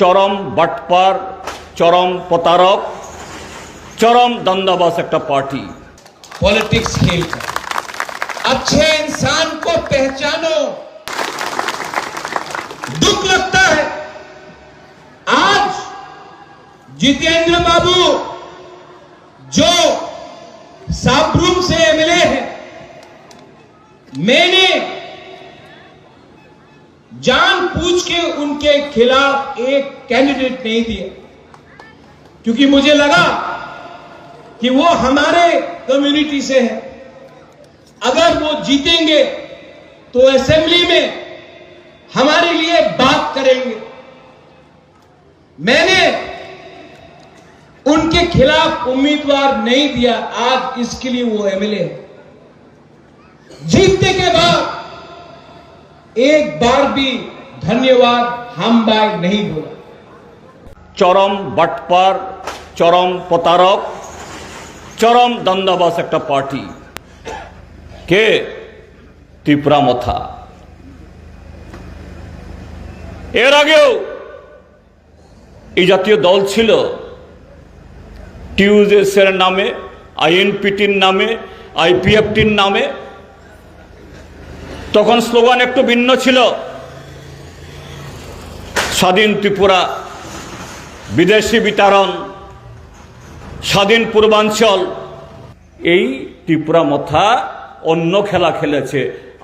চরম বাটপার চরম প্রতারক চরম দন্দাবাস একটা পার্টি पॉलिटिक्स खेलकर अच्छे इंसान को पहचानो दुख लगता है आज जितेंद्र बाबू जो साबरूम से एमएलए हैं मैंने जान पूछ के उनके खिलाफ एक कैंडिडेट नहीं दिया। क्योंकि मुझे लगा कि वो हमारे कम्युनिटी से है। अगर वो जीतेंगे तो असेंबली में हमारे लिए बात करेंगे। मैंने उनके खिलाफ उम्मीदवार नहीं दिया, आज इसके लिए वो एमएलए है। जीतने के बाद एक बार भी धन्यवाद हम बाय नहीं बोला চরম বাটপার চরম প্রতারক চরম দন্দাবাস একটা পার্টি কে ত্রিপুরা মথা এর আগেও এই জাতীয় দল ছিল টিউজেসের নামে আইএনপিটির নামে আইপিএফটির নামে তখন স্লোগান একটু ভিন্ন ছিল। স্বাধীন ত্রিপুরা, বিদেশি বিতরণ স্বাধীন পূর্বাঞ্চল। এই ত্রিপুরা মথা অন্য খেলা খেলেছে।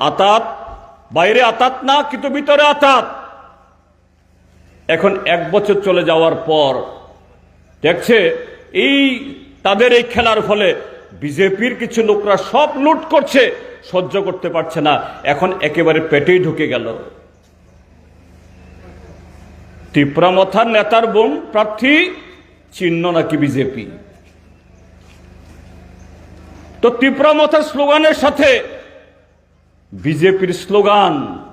আতাত, বাইরে আতাত না, কিন্তু ভিতরে আতাত। এখন এক বছর চলে যাওয়ার পর, দেখছে এই তাদের এই খেলার ফলে বিজেপির কিছু লোকরা সব লুট করছে। সহ্য করতে পারছে না। এখন একেবারে পেটেই ঢুকে গেল। ত্রিপুরামথার নেতার বোন প্রার্থী, চিহ্ন নাকি বিজেপি? তো ত্রিপুরামথার স্লোগানের সাথে বিজেপির স্লোগান,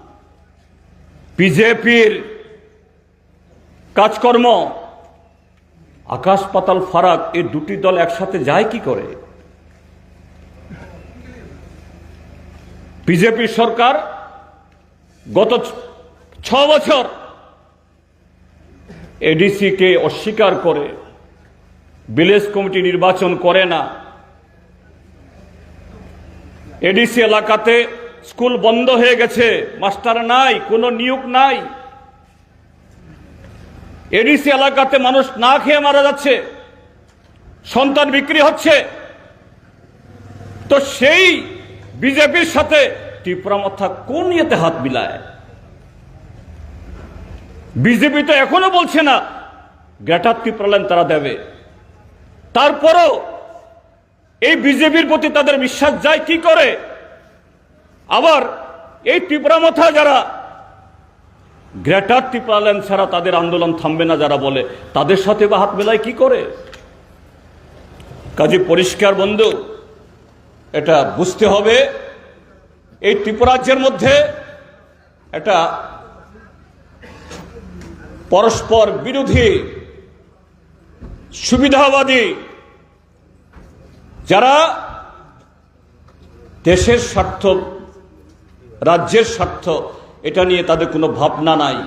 বিজেপির কাজকর্ম, আকাশ পাতাল ফারাক, এই দুটি দল একসাথে যায় কি করে? বিজেপি সরকার গত ছ- বছর এডিসিকে অস্বীকার করে ভিলেজ কমিটি নির্বাচন করে না। এডিসি এলাকাতে স্কুল বন্ধ হয়ে গেছে, মাস্টার নাই, কোনো নিয়োগ নাই। এডিসি এলাকাতে মানুষ না খেয়ে মারা যাচ্ছে, সন্তান বিক্রি হচ্ছে। তো সেই বিজেপির সাথে ত্রিপুরা মাথা কোন ইয়েতে হাত মিলায়? বিজেপি তো এখনও বলছে না, গ্রেটার ত্রিপুরালেন তারা দেবে। তারপরও এই বিজেপির প্রতি তাদের বিশ্বাস যায় কি করে? আবার এই ত্রিপুরা মাথা যারা গ্রেটার ত্রিপুরালেন ছাড়া তাদের আন্দোলন থামবে না যারা বলে, তাদের সাথে বা হাত মেলায় কি করে? কাজে পরিষ্কার বন্ধু এটা বুঝতে হবে। এই ত্রিপুরাজ্যের মধ্যে এটা পরস্পর বিরোধী, সুবিধাবাদী, যারা দেশের স্বার্থ, রাজ্যের স্বার্থ, এটা নিয়ে তাদের কোনো ভাবনা নাই।